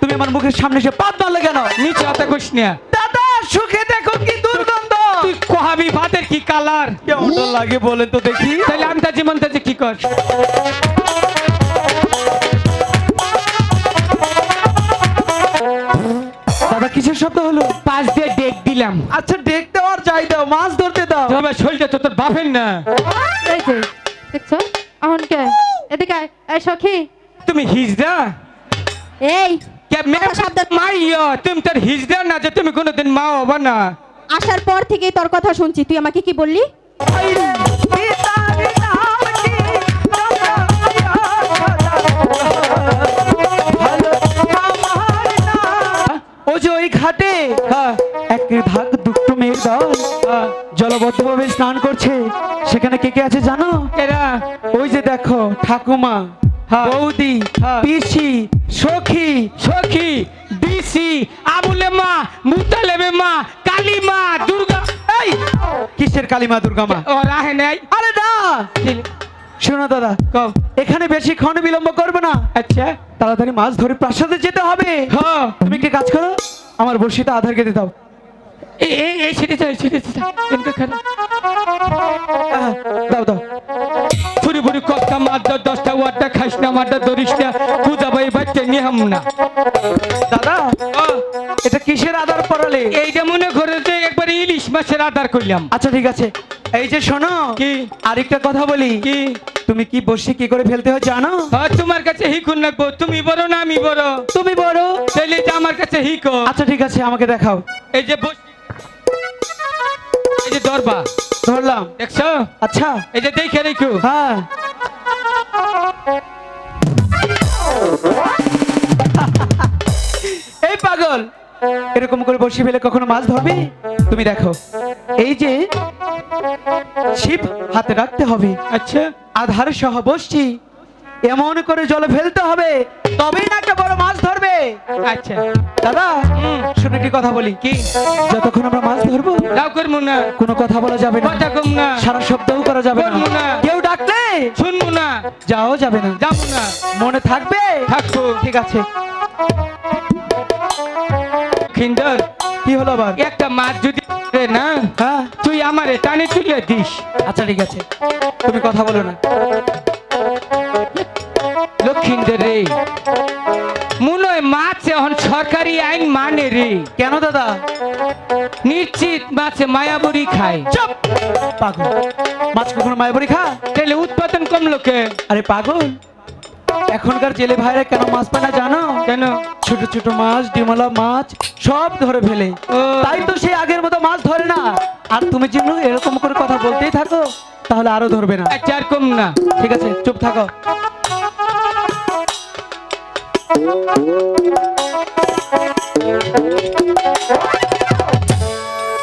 তুমি আমার মুখের সামনে এসে পাত মারলে কেন? নিচে হাতে কইস না দাদা সুখে দেখো কি দুর্গন্ধ। তুই কহাবি ভাতের কি কালার? কেমন লাগে বলেন তো দেখি। তাহলে আমি তার জীবন তাতে কি কর? দাদা কিসের শব্দ হলো? পাঁচ দিয়ে ডেক দিলাম। আচ্ছা দেখতে আর যাই দাও মাছ ধরতে দাও। তবে শরীরটা তো তোর বাপের না। এই যে দেখছ? আহনকে এদিকে আয়। এই সখী। তুমি হিজড়া এই। কে মেয়ে সাবধান। মাইয়া তুমি তোর হিজড়া না যে তুমি কোনোদিন মা হবা না। আসার পর থেকেই তোর কথা শুনছি। তুই আমাকে কি বললি? ও যে ওই ঘাটে? হ্যাঁ। এক ভাগ দুটো মেয়ের দল হ্যাঁ জলবদ্ধভাবে স্নান করছে। সেখানে কে কে আছে জানো? এরা। ওই যে দেখো ঠাকুমা। বৌদি। পিসি সখী সখী। বিসি আবুলে মা মুতালেবে মা কালী মা দুর্গা। এই! কিসের কালীমা দুর্গা মা? ও রাহে নাই। আরে না! শোনো দাদা কও। এখানে বেশিক্ষণ বিলম্ব করবে না। আচ্ছা। তাড়াতাড়ি মাছ ধরে প্রাসাদে যেতে হবে। হ্যাঁ। তুমি কি কাজ করো আমার বর্ষিতে আধার কেটে দাও। এই এই এই সেটা চাই সেটা চাই এনকে খারাপ আহ, দাও দাও। ফুরি ফুরি কক্কা মারটা দশটা ওয়ারটা খাইস না মারটা ধরিস না। পূজা ভাই বাচ্চা নিয়ে না। দাদা এটা কিসের আধার পড়ালে এইটা মনে করে যে একবার ইলিশ মাছের আদার করলাম। আচ্ছা ঠিক আছে। এই যে শোনো কি? আরেকটা কথা বলি। কি? তুমি কি বসে কি করে ফেলতে হয় জানো? তোমার কাছে হিকুন লাগবো। তুমি বড় না আমি বড়? তুমি বড়? তাহলে আমার কাছে হিকো আচ্ছা ঠিক আছে আমাকে দেখাও। এই যে বস এই যে দরবা ধরলাম। দেখছ? আচ্ছা। এই যে দেখে রেখো। হ্যাঁ। এই পাগল এরকম করে বসে ফেলে কখনো মাছ ধরবে? তুমি দেখো এই যে ছিপ হাতে রাখতে হবে। আচ্ছা। আধার সহ বসছি। এমন করে জলে ফেলতে হবে তবেই না একটা বড় মাছ ধরবে। আচ্ছা। দাদা হুম। শুনে কি কথা বলি। কি? যতক্ষণ আমরা মাছ ধরবো দাও করব না। কোনো কথা বলা যাবে না। কথা কম না। সারা শব্দও করা যাবে না। না। কেউ ডাকলে শুনব না। যাও যাবে না। যাব না। মনে থাকবে? থাকব। ঠিক আছে। খিন্দর কি হলো আবার? একটা মাছ যদি না হ্যাঁ। তুই আমারে টানে তুলে দিস। আচ্ছা ঠিক আছে। তুমি কথা বলো না। লক্ষিন্দর রে। মাছ এখন সরকারি আইন মানে রে। কেন দাদা? নিশ্চিত মাছে মায়াবুরি খায়। চুপ! পাগল। মাছ কখনো মায়াবরি খা? তাহলে উৎপাদন কম লোকে আরে পাগল। এখনকার জেলে ভাইরা কেন মাছ পায় না জানো? কেন? ছোট ছোট মাছ ডিমলা মাছ সব ধরে ফেলে। তাই তো সে আগের মতো মাছ ধরে না। আর তুমি যেন এরকম করে কথা বলতেই থাকো তাহলে আরও ধরবে না। আচ্ছা আর কম না। ঠিক আছে চুপ থাকো।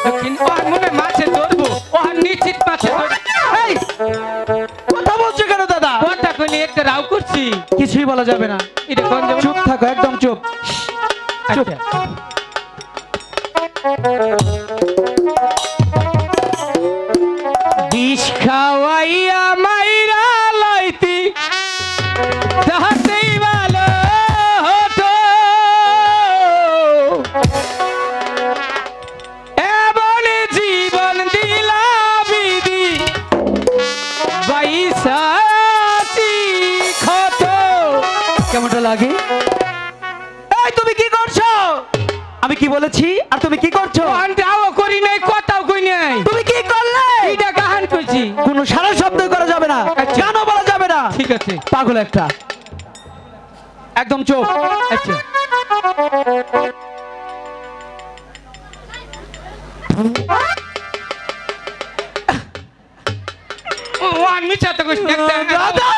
লক্ষিণ ওর মাছে ধরবো ওর নিশ্চিত মাছে এই কথা বলছো কেন দাদা? কথা কইলে একটা রাও করছি। কিছুই বলা যাবে না। এটা কোন চুপ থাকো একদম চুপ। চুপ। কেমনটা লাগে? এই তুমি কি করছ? আমি কি বলেছি? আর তুমি কি করছ? গানটাও করি নাই কথাও কই নাই। তুমি কি করলে? এইটা গান কইছি। কোনো সারা শব্দ করা যাবে না আচ্ছা। গানও বলা যাবে না। ঠিক আছে। পাগল একটা। একদম চুপ। আচ্ছা। ও আমি চাতে কইছি একটা দাদা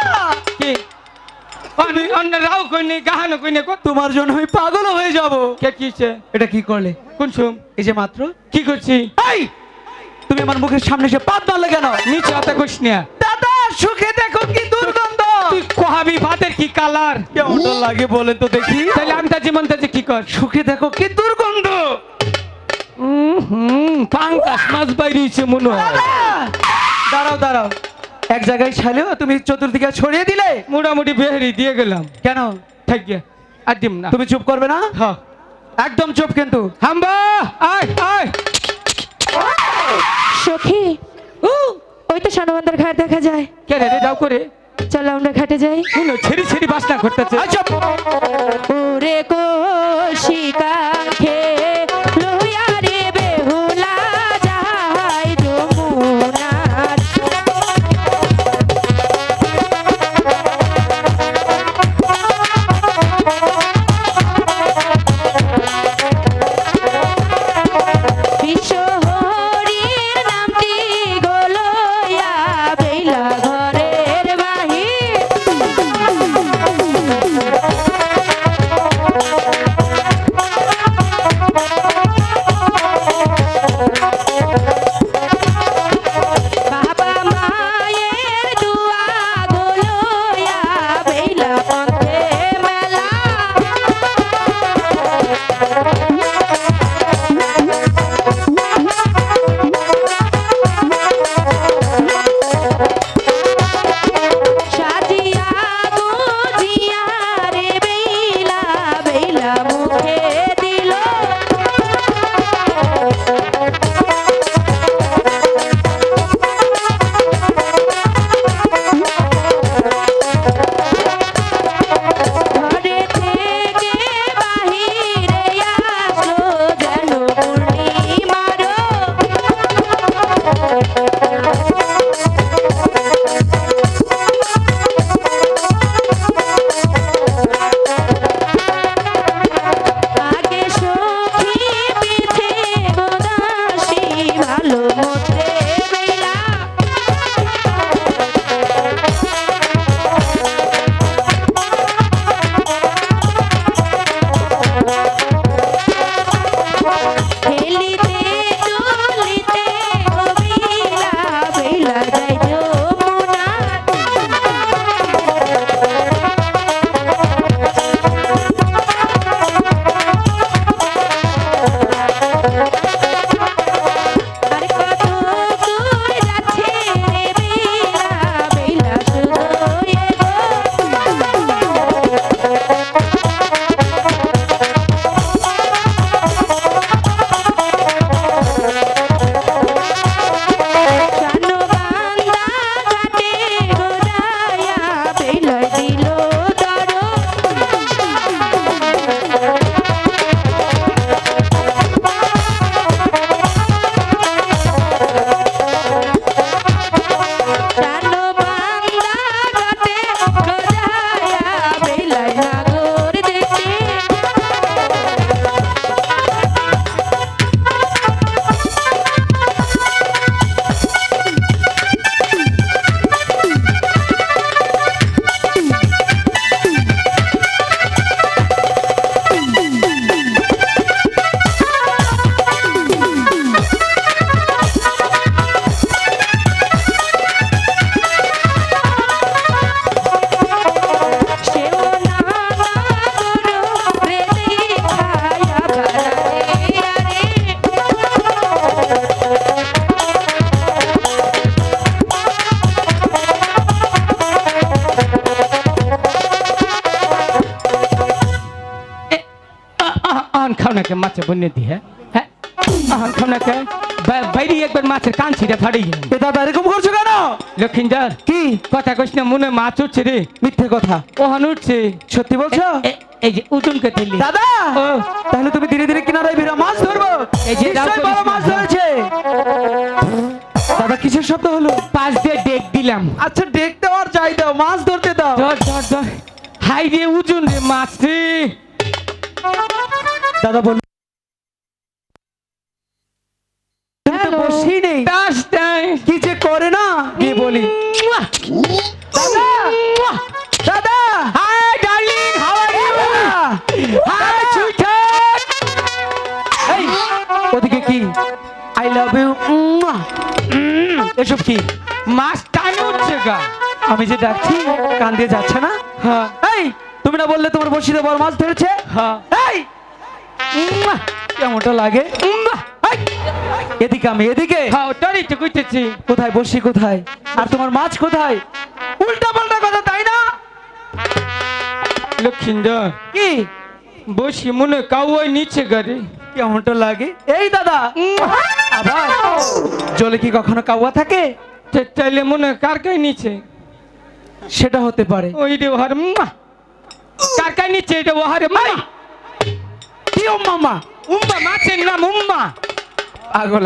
আমি অন্য রাও কই নাই গাহানো কই নাই কত তোমার জন্য আমি পাগল হয়ে যাব। কে কিছে এটা কি করলে? কোন সুম? এই যে মাত্র? কি করছি? এই! তুমি আমার মুখের সামনে এসে পাত মারলে কেন? নিচে হাতে কইস না। দাদা সুখে দেখো কি দুর্গন্ধ। তুই কহাবি ভাতের কি কালার? কেমনটা লাগে বলেন তো দেখি। তাহলে আমি তার জীবন তাতে কি কর? সুখে দেখো কি দুর্গন্ধ। হুম পাঙ্কাশ মাছ বাইরেছে মনে হয়! দাঁড়াও দাঁড়াও। এক জায়গায় ছাইলেও তুমি চতুর্দিকে ছড়িয়ে দিলে? মোটামুটি বেহারি দিয়ে গেলাম। কেন? থাকিয়ে আর দিম না। তুমি চুপ করবে না? হ্যাঁ একদম চুপ কিন্তু। হাম্বা! আয় আয়। সখী ওই তো সানবন্দর ঘাট দেখা যায়। কে রে দাও করে। চলো আমরা ঘাটে যাই। শুনো ছেড়ি ছেড়ি বাসনা করতেছে। আয় চুপ ওরে কোশিকাঙ্ক্ষে লইয়া আন খাও না কে মাছে বন্যে দি হ্যাঁ হ্যাঁ আন খাও না কে বা- বাইরে একবার মাছের কান ছিঁড়ে ফাড়ি এ দাদা এরকম করছ কেন লক্ষিন্দর কি কথা কইস না মনে মাছ উঠছে রে মিথ্যে কথা ওহান উঠছে সত্যি বলছো এ- এ- এই যে উজুন কে দিলি দাদা ও তাহলে তুমি ধীরে ধীরে কিনারায় বেরো মাছ ধরবো এই যে দাও নিশ্চয়ই করিস বড় না। মাছ ধরেছে দাদা কিসের শব্দ হলো? পাঁচ দিয়ে ডেক দিলাম। আচ্ছা দেখতে আর চাই দাও মাছ ধরতে দাও। হাই রে উজুন রে মাছ রে। দাদা বল। নেই। কি যে করে না? গিয়ে বলি? দাদা দাদা! Hi darling how are you? Hi sweeter এই ওদিকে কি? আই লাভ ইউ এসব কি? গা আমি যে ডাকছি কান দিয়ে যাচ্ছে না? হ্যাঁ। এই তুমি না বললে তোমার বসিতে বড় মাছ ধরেছে? হ্যাঁ। এই কেমনটা লাগে? এদিকে আমি এদিকে। হ্যাঁ কোথায় বসি কোথায়? আর তোমার মাছ কোথায়? উল্টা পাল্টা কথা তাই না? লক্ষিন্দর কি? বসি মনে কাউয়াই নিচে গাড়ি। কেমনটা লাগে? এই দাদা আবার? জলে কি কখনো কাউয়া থাকে? তাইলে মনে কার কাই নিচে? সেটা হতে পারে। ওই রে ওহার। কার কাই নিচে? এটা ওহারে মাই কি উম্মা মাছের নাম উম্মা।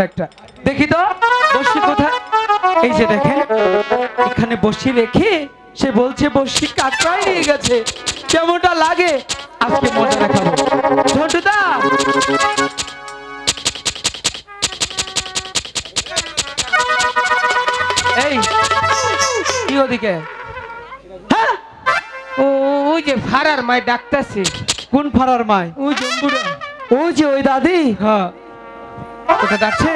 একটা। দেখি তো, বসি কোথায়? এই যে দেখেন, এখানে বসি রেখে সে বলছে, বসি নিয়ে গেছে। কেমনটা লাগে? আজকে মজা দেখাবো। ঝন্টুদা! এই, কি ওদিকে? হ্যাঁ? ওই যে ফারার মাই ডাকতাছে। কোন ফারার মায়? ওই জম্বুরা। ওই যে ওই দাদি? হ্যাঁ। ওকে ডাকছে।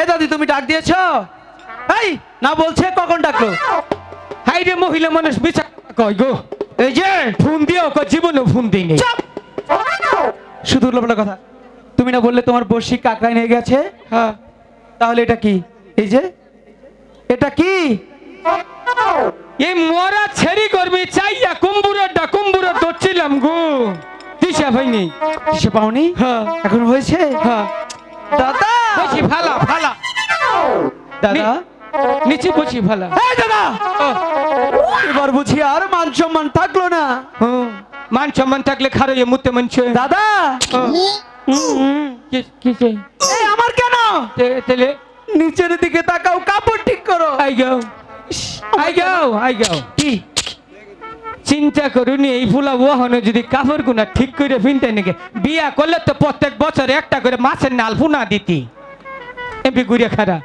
এ দাদি তুমি ডাক দিয়েছ? এই না বলছে কখন ডাকলো? হাই রে মহিলা মানুষ বিচার কয় গো? এই যে ফোন দিও কয় জীবনে ফোন দিই নেই চাপ! শুধু লোবলা কথা। তুমি না বললে তোমার বর্ষি কাকড়ায় নিয়ে গেছে? হ্যাঁ। তাহলে এটা কি? এই যে এটা কি? এই মরা ছেড়ি করবি চাইয়া কুম্বুরেরটা কুম্বুরের ধরছিলাম গো। দিশা ভাইনি সে পাওনি? হ্যাঁ। এখন হয়েছে? হ্যাঁ। দাদা! বসি ফালা ফালা দাদা? নিচে বসি ফালা এই দাদা! এবার বুঝি আর মান সম্মান থাকল না। হুম, মান সম্মান থাকলে খারো মুতে মানছে দাদা! আমার কেন? তে- তেলে? নিচের দিকে তাকাও কাপড় ঠিক করো। আই গাও আই গাও আই গাও কি? চিন্তা করুনি এই ফুলা ওহনে যদি কাপড় গুনা ঠিক করে ফিনতে নাকি বিয়া করলে তো প্রত্যেক বছর একটা করে মাছের নাল ফুনা দিতি। এমপি গুড়িয়া খারা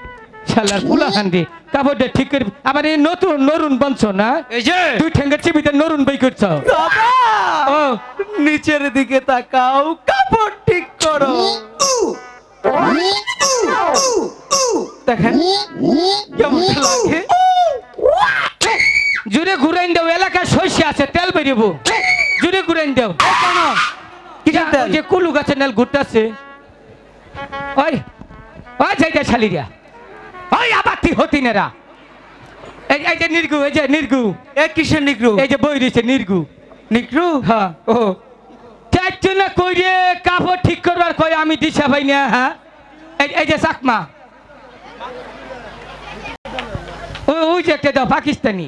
শালার ফুলা খান্দি কাপড়টা ঠিক করে আবার এই নতুন নরুন বলছ না? এই যে। দুই ঠেঙ্গা চিবিতে নরুন বই করছ? ও। নিচের দিকে তাকাও কাপড় ঠিক করো। দেখেন কেমন লাগে? জুড়ে ঘুরাইন দেও এলাকায় শস্য আছে তেল বেরিব। জুড়ে ঘুরাইন দেও। কেন যে কুলু গাছের নাল ঘুরতেছে। ওই ওই যাইতে ছালিরা ওই আবার তুই হতি নেরা এই এই যে নির্গু এই যে নির্গু। এ কিসের নিগ্রু? এই যে বই রয়েছে নির্গু। নিগ্রু? হ্যাঁ ও। চাইছো না কইরে কাপড় ঠিক করবার কই আমি দিশা ভাই না হ্যাঁ? এই এই যে চাকমা। ওই ওই যে একটা দাও পাকিস্তানি।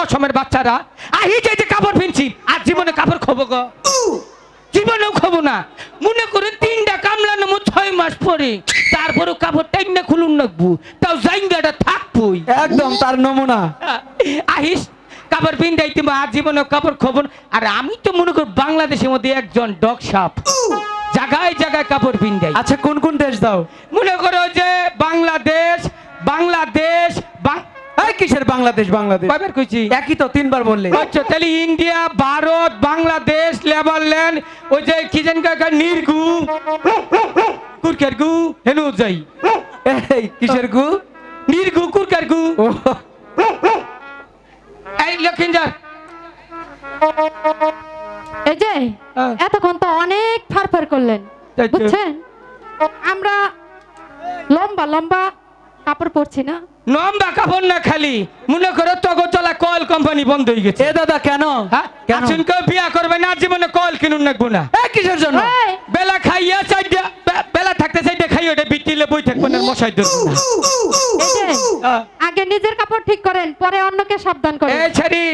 খসমের বাচ্চারা আহি যে যে কাপড় পিনছি আর জীবনে কাপড় খবো গো। জীবনেও খাব না। মনে করে তিনটা কামলা নেব ছয় মাস পরে তারপরেও কাপড় টাইনা খুলুন রাখব তাও জাইঙ্গাটা থাকবই একদম তার নমুনা। আহিস কাপড় পিন্দাই তুমি আর জীবনে কাপড় খবর আর আমি তো মনে করি বাংলাদেশের মধ্যে একজন ডগ সাপ জায়গায় জায়গায় কাপড় পিন্দাই আচ্ছা কোন কোন দেশ দাও? মনে করো যে বাংলাদেশ বাংলাদেশ কিসের বাংলাদেশ বাংলাদেশ? কয়বার কইছি? একই তো তিনবার বললে। আচ্ছা তাহলে ইন্ডিয়া ভারত বাংলাদেশ নেদারল্যান্ড ওই যে কি জানি কাকা নির্গু কুরকার গু হেনু যাই এই কিসের গু? নির্গু কুরকার গু। এই লক্ষিন্দর। এই যে। এতক্ষণ তো অনেক ফারফার করলেন বুঝছেন? আমরা লম্বা লম্বা কাপড় পরছি না? লম্বা কাপড় না খালি। মনে করো তগো চলা কয়েল কোম্পানি বন্ধ হয়ে গেছে। এ দাদা কেন? হ্যাঁ? কেন? আছেন কেউ? বিয়া করবে না জীবনে কল কিনুন নাকবো না এ কিসের জন্য? বেলা খাইয়া চাইডা বেলা থাকতে চাইডা খাই ওটা বিটিলে বই থাকবে না মশাই ধরবো না। হ্যাঁ। আগে নিজের কাপড় ঠিক করেন পরে অন্যকে সাবধান করেন। এই ছেড়ি।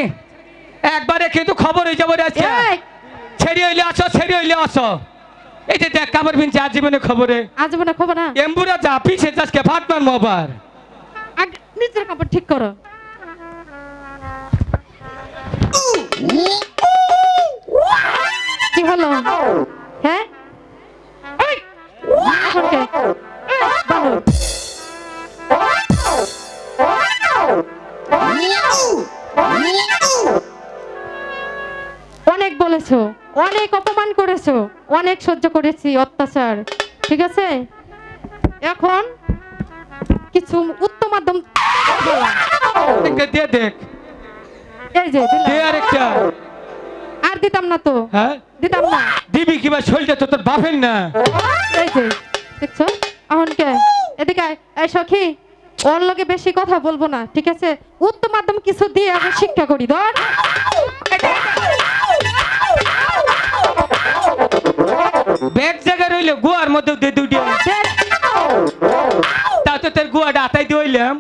একবারে কিন্তু খবর হয়ে যাব রে আজকে। ছেড়ি হইলে আসো ছেড়ি হইলে আসো। এই যে দেখ কাপড় পিনছে আর জীবনে খবরে। আজ মনে খবর না? এম্বুরা যা পিছে মারবো আবার। আগে নিজের কাপড় ঠিক করো। কি হলো? হ্যাঁ? এই, বানর। অনেক বলেছ অনেক অপমান করেছ অনেক সহ্য করেছি অত্যাচার ঠিক আছে? এখন কিছু উত্তম মাধ্যম দিয়ে দেখ। এই যে দিলাম। আর দিতাম না তো। হ্যাঁ? দিতাম না। দিবি কিবা শরীরটা তো তোর বাপের না। এই যে দেখছ? এখন কে? এদিকে। এই সখী ওর লগে বেশি কথা বলব না ঠিক আছে? উত্তম মাধ্যম কিছু দিয়ে আমি শিক্ষা করি ধর। ব্যাগ জায়গা রইলে গুয়ার মধ্যে দে দুইটা দেখ, তা তো তোর গুয়াটা আতাই দিয়ে হইলাম।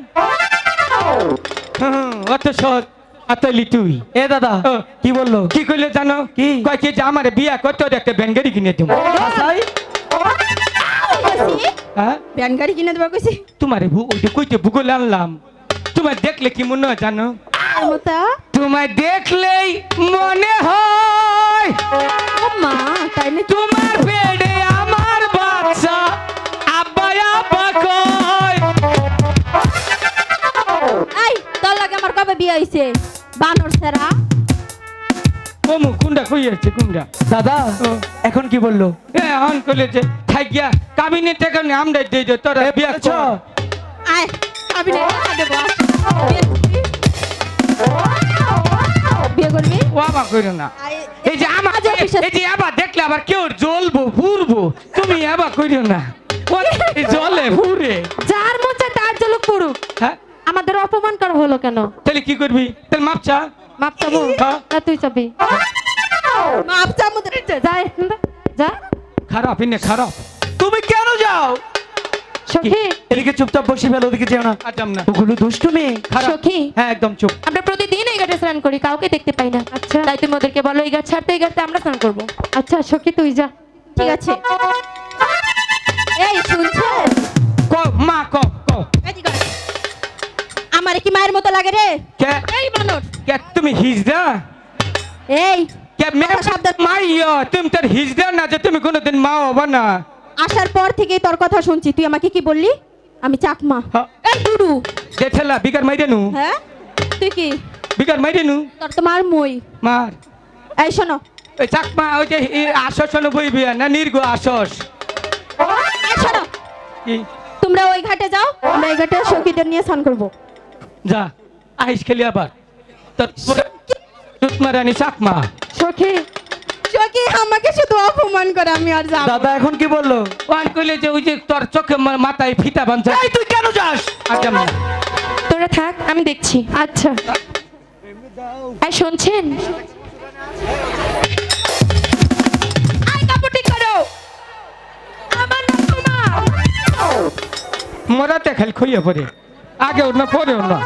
হুম, অত সহজ। আতাইলি তুই। এ দাদা কি বলল? কি কইলে জানো? কি? যে আমার বিয়া করতে ওর একটা ব্যাঙ্গারি কিনে দেবো। হ্যাঁ? কিনে দেবো কইছি। তোমার ওইটা কইতে ভূগোল আনলাম। তোমার দেখলে কি মনে হয় জানো? তোমায় দেখলেই মনে হয়। মা তাই তোমার পেটে আমার বাচ্চা আব্বা আব্বা কয়। এই তোর লাগে আমার কবে বিয়ে হইছে? বানর সেরা? কমু কুন্ডা কইয়াছে কুন্ডা? দাদা ও। এখন কি বলল? এ অন কইলে যে থাকিয়া কাবিনে টাকা নিয়ে আমরা দে তোরা বিয়া কর। আয় আমি টাকা দেবো বিয়ে করবি? ও আবার কইরো না। এই যে আমার এই যে আবার দেখলে আবার কেউ জ্বলবো ফুরবো। তুমি আবার কইরো না। জলে ফুরে। যার মন চায় তার জলক হ্যাঁ? আমাদের অপমান করা হলো কেন? তাহলে কি করবি? তাহলে মাপ চা। মাপ চাবো? হ্যাঁ। না তুই চাবি। মাপ। যা যা। খারাপ ইনে খারাপ। তুমি কেন যাও? সখী। এদিকে চুপচাপ বসে ফেলো ওদিকে যেও না। আটাম না। ওগুলো দুষ্টু মেয়ে। সখী। হ্যাঁ একদম চুপ। আমরা প্রতিদিন এই ঘাটে স্নান করি কাউকে দেখতে পাই না। আচ্ছা। তাই তুমি ওদেরকে বলো এই ঘাট ছাড়তে এই ঘাটে আমরা স্নান করব। আচ্ছা সখী তুই যা। ঠিক আছে। এই শুনছেন? ক মা ক ক এদিকে আমার কি মায়ের মতো লাগে রে? কে? এই কে তুমি হিজদা এই। কে তুমি তোর হিজদা না যে তুমি কোনোদিন মা হবা না? আসার পর থেকেই তোর কথা শুনছি। তুই আমাকে কি বললি? আমি চাকমা। এই দুডু যে ঠেলা বিকার মাইরে নু। হ্যাঁ? তুই কি? বিকার মাইরে নু। তোর তো মার মই। মার। এই শোনো। ওই চাকমা ওই যে আশস বইবি না নির্গ আশস এই শোনো। কি? তোমরা ওই ঘাটে যাও আমরা এই ঘাটে সখীদের নিয়ে স্নান করব। যা আইস খেলি আবার। তোর রানী চাকমা। সখী? সখী আমাকে শুধু অপমান করে আমি আর যাব দাদা এখন কি বলল? ওয়ান কইলে যে ওই যে তোর চোখে মাথায় ফিতা বাঁধছে। এই তুই কেন যাস? আজাম না তোরা থাক আমি দেখছি। আচ্ছা। শুনছেন? আই কাপড় করো আমার নাম মরাতে খালি খইয়া পড়ে। আগে ওর না পরেও না।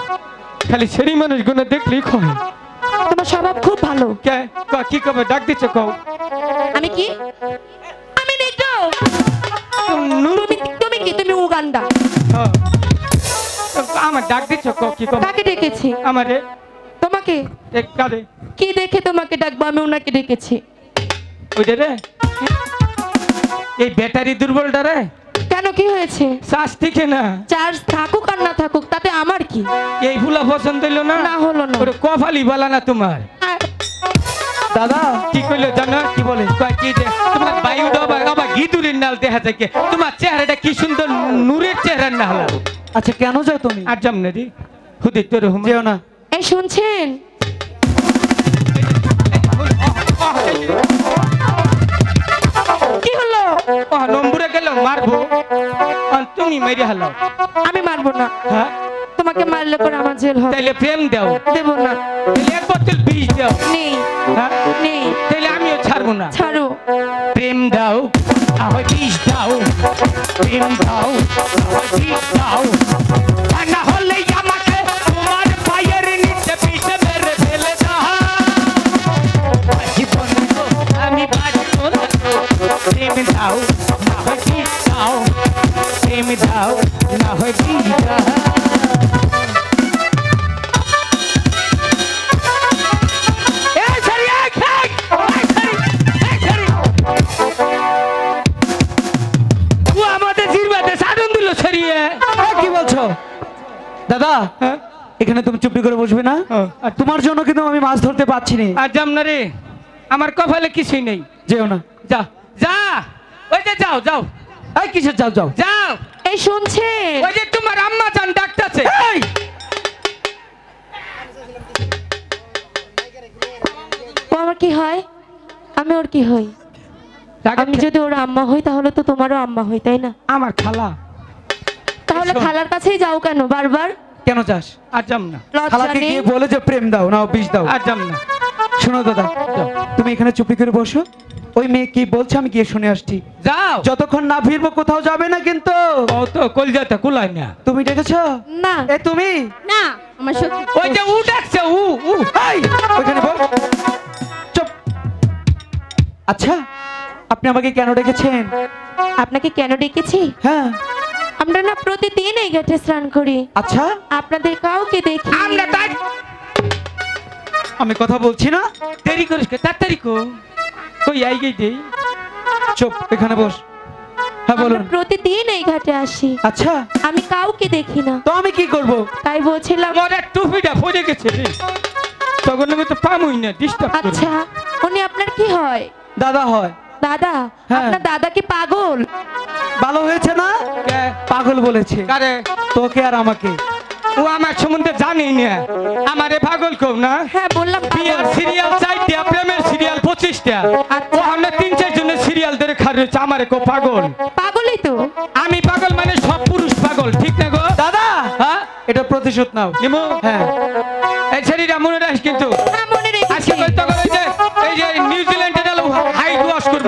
খালি সেরি মানুষগুলো দেখলেই খয় তোমার স্বভাব খুব ভালো। কে? ক কি কবে ডাক দিচ্ছে কও। আমি কি? আমি দেখো নু- তুমি তুমি কি? তুমি উগান্ডা। আমার ডাক দিচ্ছ কও কি কবে কাকে ডেকেছি? আমারে? তোমাকে? কারে? কি দেখে তোমাকে ডাকবো? আমি ওনাকে ডেকেছি। ওইটা রে? এই ব্যাটারি দুর্বলটা রে? কেন কি হয়েছে? শ্বাস ঠিক না? চার্জ থাকুক আর না থাকুক তাতে আমার কি? এই ফুলা পছন্দ হইল না? না হলো না। ওরে কফালি বালা না তোমার। দাদা কি কইলো জানো? কি বলে? কয় কি যে তোমার বায়ু ডবা আবার গিদুরের নাল দেখা যায় তোমার চেহারাটা কি সুন্দর নূরের চেহারার না হলা আচ্ছা কেন যাও তুমি? আর যাম না রে হুদি তোর হুম। যেও না এই শুনছেন? মারবো। আর তুমি মেরে হালাও। আমি মারবো না। হ্যাঁ? তোমাকে মারলে পরে আমার জেল হবে। তাইলে প্রেম দাও। দেব না। তাইলে এক বোতল বিষ দাও। নেই। হ্যাঁ? নেই। তাইলে আমিও ছাড়বো না। ছাড়ো। প্রেম দাও। আবার বিষ দাও। প্রেম দাও। আবার বিষ দাও। দাদা এখানে তুমি চুপটি করে বসবে না আচ্ছা। তোমার জন্য কিন্তু আমি মাছ ধরতে পারছি না আর যাম না রে আমার কপালে কিছুই নেই যেও না যা যা ওই যে যাও যাও এই কিসের যাও যাও যাও এই শুনছে। ওই যে তোমার আম্মা জান ডাকতেছে! আমার কি হয়? আমি ওর কি হই? আমি যদি ওর আম্মা হই তাহলে তো তোমারও আম্মা হই তাই না? আমার খালা। তাহলে খালার কাছেই যাও কেন বারবার? কেন যাস? আর যাম না। খালাকে গিয়ে বলে যে প্রেম দাও না বিষ দাও। আর যাম না। শোনো দাদা তুমি এখানে চুপি করে বসো। ওই মেয়ে কি বলছে? আমি গিয়ে শুনে আসছি। যাও। যতক্ষণ না ফিরবো কোথাও যাবে না কিন্তু। ও তো কলজাতে কুলায় না। তুমি ডেকেছ? না। এ তুমি? না আমার সখী ওই যে উ ডাকছে উ উ। এই, ওইখানে বল। চুপ। আচ্ছা আপনি আমাকে কেন ডেকেছেন? আপনাকে কেন ডেকেছি? হ্যাঁ। আমরা না প্রতিদিন এই ঘাটে স্নান করি। আচ্ছা। আপনাদের কাউকে দেখি। আমরা তাই আমি কথা বলছি না। দেরি করিস কে? তাড়াতাড়ি কো কই আই গই চুপ এখানে বস। হ্যাঁ বলুন। প্রতিদিন এই ঘাটে আসি। আচ্ছা। আমি কাউকে দেখি না। তো আমি কি করব? তাই বলছিলাম আমার টুপিটা পড়ে গেছে তখন আমি তো পামুই না ডিস্টার্ব আচ্ছা উনি আপনার কি হয়? দাদা হয়। দাদা হ্যাঁ। আপনার দাদা কি পাগল? ভালো হয়েছে না? পাগল বলেছে। তোকে আর আমাকে। ও আমার সম্বন্ধে জানি না। আমারে পাগল কও না? হ্যাঁ বললাম বিয়ার সিরিয়াল প্রেমের সিরিয়াল পঁচিশটা। আচ্ছা। ওখানে তিন চার জনের সিরিয়াল ধরে খার আমারে কো পাগল। পাগলই তো। আমি পাগল মানে সব পুরুষ পাগল ঠিক না গো? দাদা! হ্যাঁ? এটা প্রতিশোধ নাও। নিমু? হ্যাঁ। এই মনে রাখিস কিন্তু। হ্যাঁ আজকে এই যে এই যে নিউজিল্যান্ডে গেল হাইট ওয়াশ করব।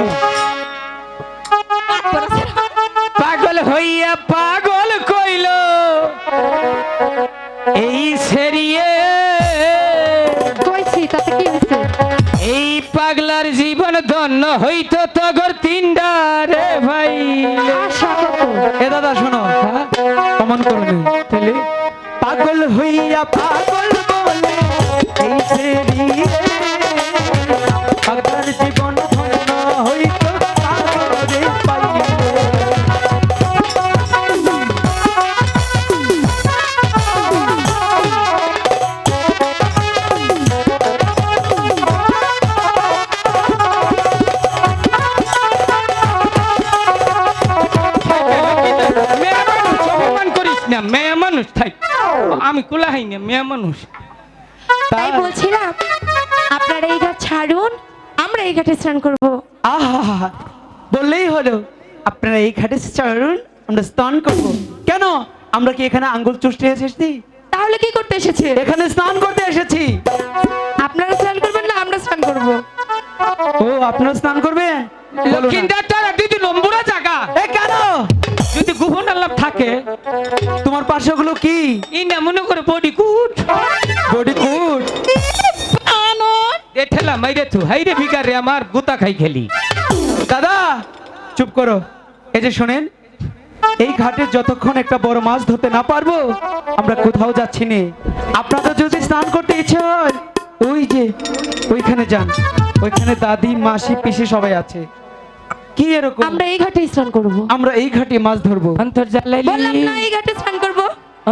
পাগল হইয়া পাগল। এই সেরিয়ে এই পাগলার জীবন ধন্য হইতো তগর তিনডা রে ভাই। এ দাদা শোনো। হ্যাঁ? কমন করবে তাহলে? পাগল হইয়া পাগল বলে এই সেরিয়ে মেয়ে মানুষ। তাই বলছিলাম আপনারা এই ঘাট ছাড়ুন আমরা এই ঘাটে স্নান করব। আহা বললেই হলো আপনারা এই ঘাটে চড়ুন আমরা স্নান করব। কেন? আমরা কি এখানে আঙ্গুল চুষতে এসেছি? তাহলে কি করতে এসেছি? এখানে স্নান করতে এসেছি। আপনারা স্নান করবেন না আমরা স্নান করব। ও আপনারা স্নান করবেন। লক্ষিন্দার তারা দিদি নম্বরা জায়গা থাকে তোমার পার্শ্বগুলো কি? এই মনে করে বডি কুট বডি কুট ঠেলা মাইরে হাইরে ভিকারে আমার গোতা খাই খেলি। দাদা চুপ করো। এই যে শোনেন এই ঘাটে যতক্ষণ একটা বড় মাছ ধরতে না পারব আমরা কোথাও যাচ্ছি নে। আপনাদের যদি স্নান করতে ইচ্ছে হয় ওই যে ওইখানে যান। ওইখানে দাদি মাসি পিসি সবাই আছে। কি এরকম? আমরা এই ঘাটে স্নান করব। আমরা এই ঘাটে মাছ ধরবো। অন্তর বললাম না এই ঘাটে স্নান করব।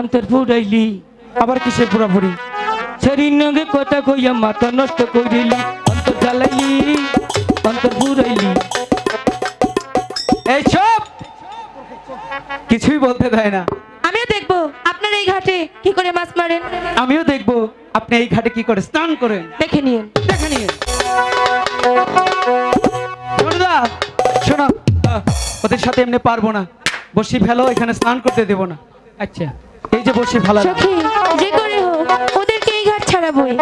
অন্তর ফুরাইলি আবার কিসের পুরাপুরি? শরীর নগে কথা কইয়া মাথা নষ্ট করিলি অন্তর জ্বালাইলি অন্তর এই সব কিছুই বলতে দেয় না। আমিও দেখব আপনার এই ঘাটে কি করে মাছ মারেন? আমিও দেখব আপনি এই ঘাটে কি করে স্নান করেন। দেখে নিন দেখে নিয়ে ছোটদা শোনো না। ওদের সাথে এমনি পারব না। বসি ফেলো এখানে স্নান করতে দেবো না। আচ্ছা। এই যে বসি ফেলা। যে করে হোক ওদেরকে এই ঘাট ছাড়াবই।